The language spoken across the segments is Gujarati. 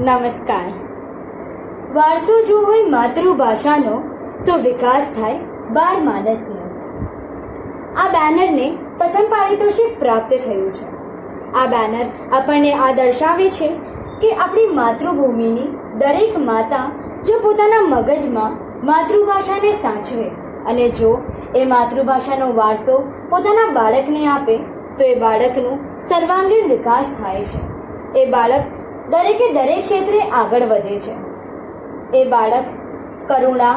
નમસ્કાર. વારસો જો હોય માતૃભાષાનો, તો વિકાસ થાય બાળ માનસનો. આ બેનરને પ્રથમ પારિતોષિક પ્રાપ્ત થયું છે. આ બેનર આપણને આ દર્શાવે છે કે આપણી માતૃભૂમિની દરેક માતા જો પોતાના મગજમાં માતૃભાષાને સાચવે અને જો એ માતૃભાષાનો વારસો પોતાના બાળકને આપે, તો એ બાળકનું સર્વાંગીણ વિકાસ થાય છે. એ બાળક દરેકે દરેક ક્ષેત્રે આગળ વધે છે. એ બાળક કરુણા,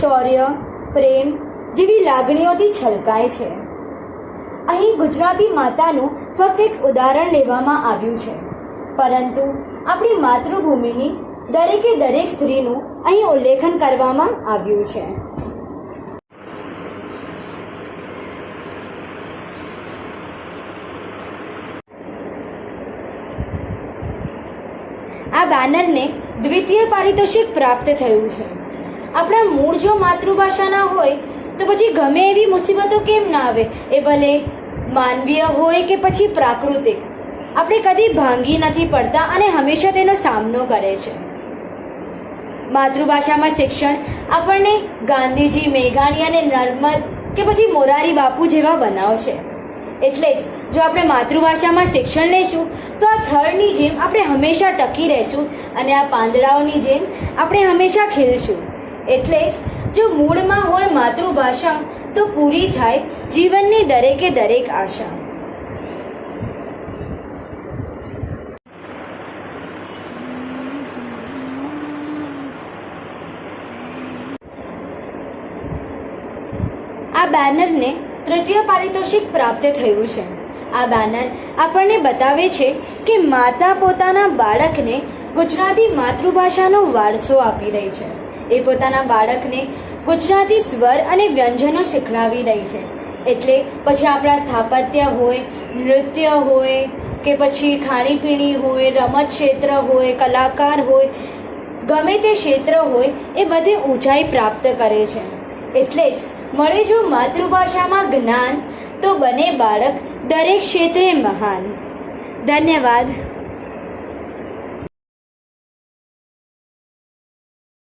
શૌર્ય, પ્રેમ જેવી લાગણીઓથી છલકાય છે. અહીં ગુજરાતી માતાનું ફક્ત એક ઉદાહરણ લેવામાં આવ્યું છે. પરંતુ આપણી માતૃભૂમિની દરેકે દરેક સ્ત્રીનું અહીં ઉલ્લેખન કરવામાં આવ્યું છે. આ બેનરને દ્વિતીય પારિતોષિક પ્રાપ્ત થયું છે. આપણા મૂળ જો માતૃભાષાના હોય, તો પછી ગમે એવી મુસીબતો કેમ ના આવે? એ ભલે માનવીય હોય કે પછી પ્રાકૃતિક. આપણે કદી ભાંગી નથી પડતા અને હંમેશા તેનો સામનો કરે છે. માતૃભાષામાં શિક્ષણ આપણને ગાંધીજી, મેઘાણી અને નર્મદ કે પછી મોરારી બાપુ જેવા બનાવશે. એટલે જ જો આપણે માતૃભાષામાં શિક્ષણ લેશું, તો આ થળની જેમ આપણે હંમેશા ટકી રહેશું અને આ પાંદડાઓની જેમ આપણે હંમેશા ખીલશું. એટલે જ જો મૂળમાં હોય માતૃભાષા, તો પૂરી થાય જીવનની દરેકે દરેક આશા. આ બેનરને તૃતીય પારિતોષિક પ્રાપ્ત થયું છે. આ બેનર આપણને બતાવે છે કે માતા પોતાના બાળકને ગુજરાતી માતૃભાષાનો વારસો આપી રહી છે. એ પોતાના બાળકને ગુજરાતી સ્વર અને વ્યંજનો શીખડાવી રહી છે. એટલે પછી આપણા સ્થાપત્ય હોય, નૃત્ય હોય, કે પછી ખાણીપીણી હોય રમત ક્ષેત્ર હોય, કલાકાર હોય, ગમે તે ક્ષેત્ર હોય, એ બધે ઊંચાઈ પ્રાપ્ત કરે છે. એટલે જ મળે જો માતૃભાષામાં જ્ઞાન તો બને બાળક દરેક ક્ષેત્રે મહાન. ધન્યવાદ.